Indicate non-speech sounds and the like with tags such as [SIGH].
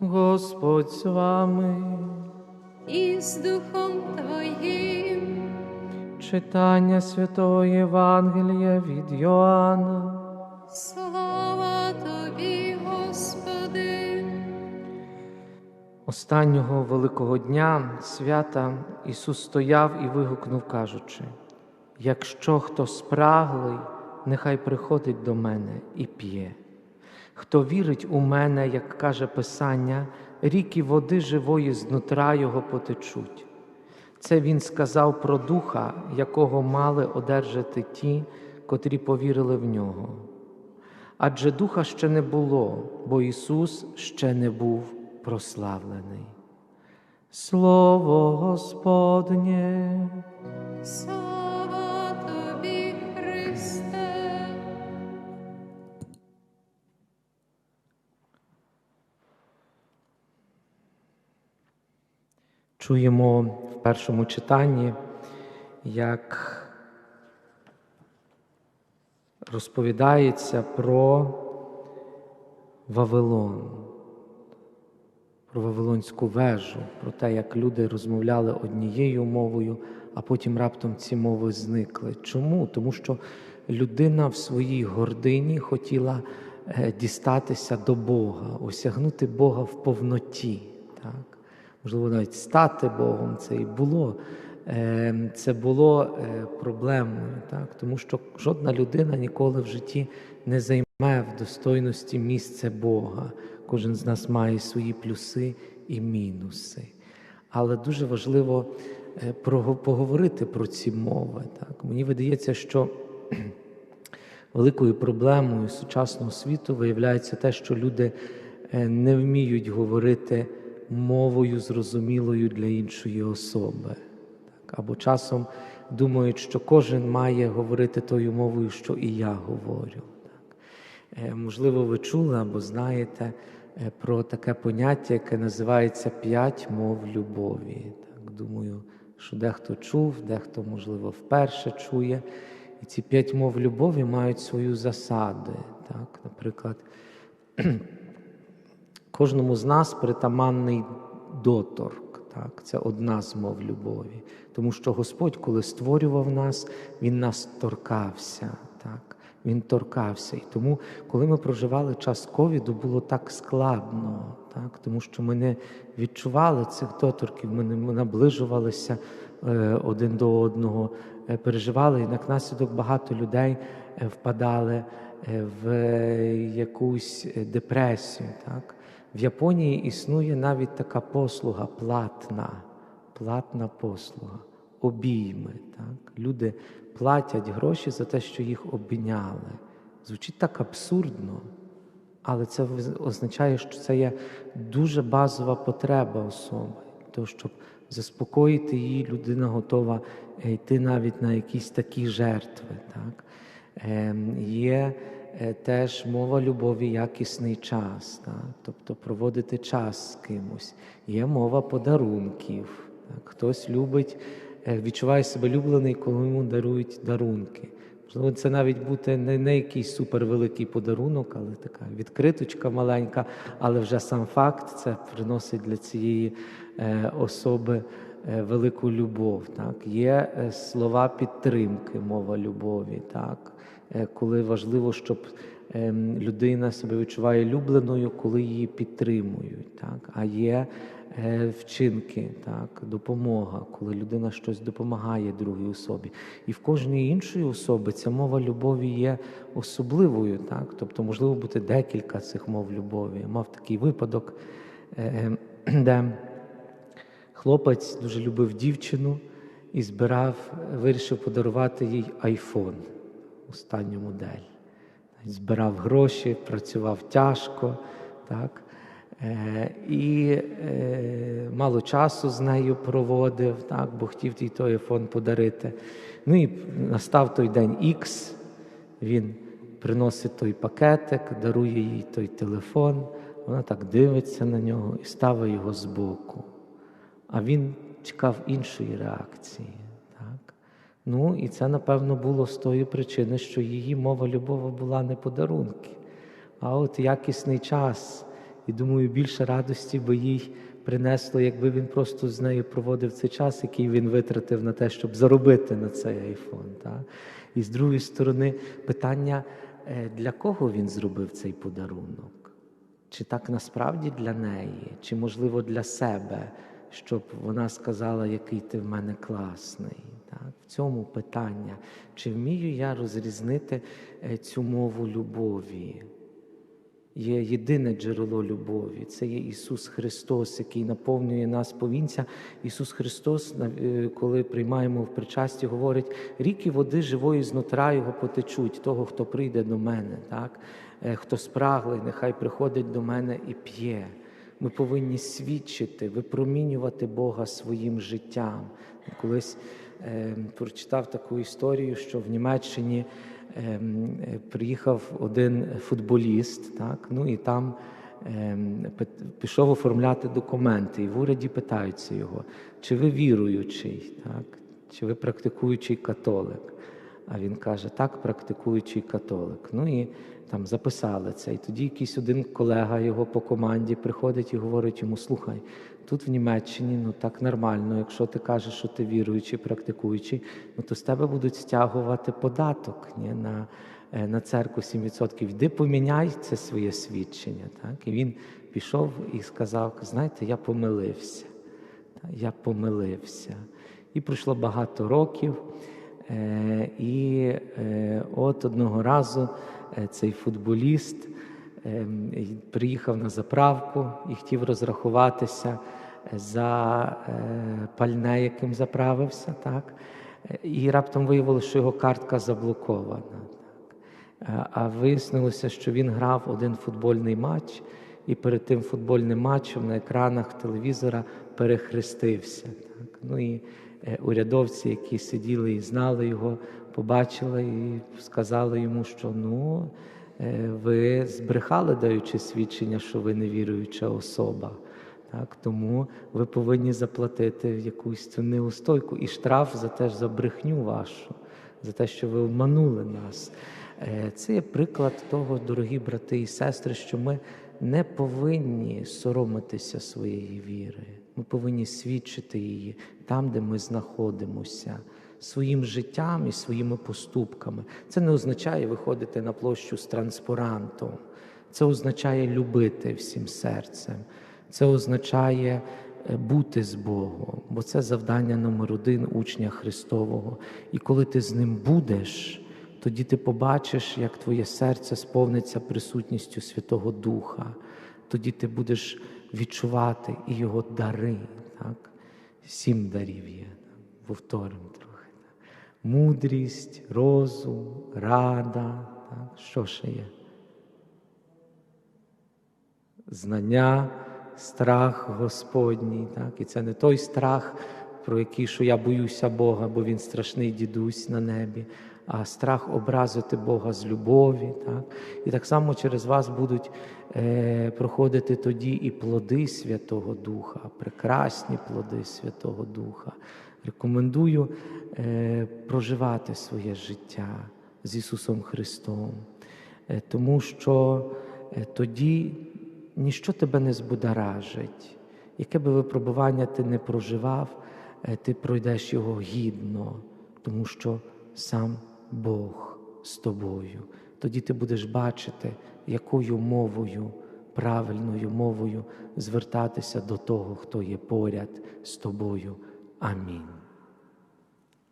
Господь з вами. і з Духом Твоїм. Читання Святого Євангелія від Йоанна. Слава Тобі, Господи. Останнього великого дня свята Ісус стояв і вигукнув, кажучи: Якщо хто спраглий, нехай приходить до мене і п'є. Хто вірить у мене, як каже Писання, ріки води живої знутра його потечуть. Це він сказав про духа, якого мали одержати ті, котрі повірили в нього. Адже духа ще не було, бо Ісус ще не був прославлений. Слово Господнє. Чуємо в першому читанні, як розповідається про Вавилон, про Вавилонську вежу, про те, як люди розмовляли однією мовою, а потім раптом ці мови зникли. Чому? Тому що людина в своїй гордині хотіла е, дістатися до Бога, осягнути Бога в повноті. Можливо, навіть стати Богом це і було. е, Це було е, проблемою, так? тому що жодна людина ніколи в житті не займе в достойності місце Бога. Кожен з нас має свої плюси і мінуси. Але дуже важливо е, поговорити про ці мови. Так? Мені видається, що великою проблемою сучасного світу виявляється те, що люди не вміють говорити мовою зрозумілою для іншої особи. Або часом думають, що кожен має говорити тою мовою, що і я говорю. Е, Можливо, ви чули або знаєте е, про таке поняття, яке називається п'ять мов любові. Так, думаю, що дехто чув, дехто, можливо, вперше чує. І ці п'ять мов любові мають свою засади. Так? Наприклад, [CLEARS THROAT] кожному з нас притаманний доторк. Так? Це одна з мов любові. Тому що Господь, коли створював нас, Він нас торкався. Так? Він торкався. І тому, коли ми проживали час ковіду, було так складно, так? тому що ми не відчували цих доторків, ми не наближувалися е, один до одного, е, переживали, і як наслідок багато людей е, впадали в якусь депресію. Так? В Японії існує навіть така послуга платна, платна послуга, обійми. Так? Люди платять гроші за те, що їх обійняли. Звучить так абсурдно, але це означає, що це є дуже базова потреба особи. Того, щоб заспокоїти її, людина готова е, йти навіть на якісь такі жертви. Так? Ем, Є теж мова любові, якісний час, так? тобто проводити час з кимось. Є мова подарунків. Так? Хтось любить, е, відчуває себе люблений, коли йому дарують дарунки. Можливо, це навіть бути не, не якийсь супервеликий подарунок, але така відкриточка маленька, але вже сам факт це приносить для цієї е, особи е, велику любов. Так? Є е, слова підтримки, мова любові, так? Е, коли важливо, щоб ем, людина себе відчуває любленою, коли її підтримують. Так? А є е, вчинки, так? допомога, коли людина щось допомагає другій особі. І в кожній іншої особи ця мова любові є особливою. Так? Тобто, можливо бути декілька цих мов любові. Я мав такий випадок, е, [CLEARS THROAT] де хлопець дуже любив дівчину і збирав, вирішив подарувати їй айфон, останню модель. Збирав гроші, працював тяжко, так? Е, і е, мало часу з нею проводив, так? бо хотів їй той айфон подарити. Ну і настав той день Х, він приносить той пакетик, дарує їй той телефон, вона так дивиться на нього і ставить його збоку. А він чекав іншої реакції. Ну, і це, напевно, було з тої причини, що її мова любові була не подарунки, а от якісний час, І думаю, більше радості би їй принесло, якби він просто з нею проводив цей час, який він витратив на те, щоб заробити на цей айфон. Так? І з другої сторони, питання, е, для кого він зробив цей подарунок? Чи так насправді для неї, чи можливо для себе, щоб вона сказала, який ти в мене класний. Так? В цьому питання, чи вмію я розрізнити е, цю мову любові? Є єдине джерело любові, це є Ісус Христос, який наповнює нас повінця. Ісус Христос, е, коли приймаємо в причасті, говорить: ріки води живої знутра його потечуть, того, хто прийде до мене, так? Е, хто спраглий, нехай приходить до мене і п'є. Ми повинні свідчити, випромінювати Бога своїм життям. Колись е, прочитав таку історію, що в Німеччині е, приїхав один футболіст, так, ну і там пит- пішов оформляти документи, і в уряді питаються його, чи ви віруючий, так, чи ви практикуючий католик. А він каже, так, практикуючий католик. Ну і там записали це. І тоді якийсь один колега його по команді приходить і говорить йому: слухай, тут в Німеччині ну так нормально, якщо ти кажеш, що ти віруючий, практикуючий, ну то з тебе будуть стягувати податок ні, на, е, на церкву 7%. Йди поміняй це своє свідчення. Так? І він пішов і сказав: знаєте, я помилився. Я помилився. І пройшло багато років. Е, І е, от одного разу е, цей футболіст приїхав на заправку і хотів розрахуватися за пальне, яким заправився. Так? І раптом виявилося, що його картка заблокована. А вияснилося, що він грав один футбольний матч, і перед тим футбольним матчем на екранах телевізора перехрестився. Так? Ну і урядовці, які сиділи і знали його, побачили і сказали йому, що ну, е, ви збрехали, даючи свідчення, що ви невіруюча особа. Так, тому ви повинні заплатити якусь цю неустойку і штраф за те ж за брехню вашу, за те, що ви обманули нас. Е, Це є приклад того, дорогі брати і сестри, що ми не повинні соромитися своєї віри. Ми повинні свідчити її там, де ми знаходимося, своїм життям і своїми поступками. Це не означає виходити на площу з транспарантом. Це означає любити всім серцем. Це означає е, бути з Богом, бо це завдання номер один учня Христового. І коли ти з ним будеш, тоді ти побачиш, як твоє серце сповниться присутністю Святого Духа. Тоді ти будеш відчувати і його дари. Так? Сім дарів є. Повторимо трохи. Так? Мудрість, розум, рада. Так? Що ще є? знання, страх Господній. Так? І це не той страх, про який що я боюся Бога, бо він страшний дідусь на небі, а страх образити Бога з любові. Так? І так само через вас будуть е, проходити тоді і плоди Святого Духа, прекрасні плоди Святого Духа. Рекомендую е, проживати своє життя з Ісусом Христом, Е, тому що е, тоді ніщо тебе не збудоражить. Яке би випробування ти не проживав, е, ти пройдеш його гідно, тому що сам Бог з тобою. Тоді ти будеш бачити, якою мовою, правильною мовою звертатися до того, хто є поряд з тобою. Амінь.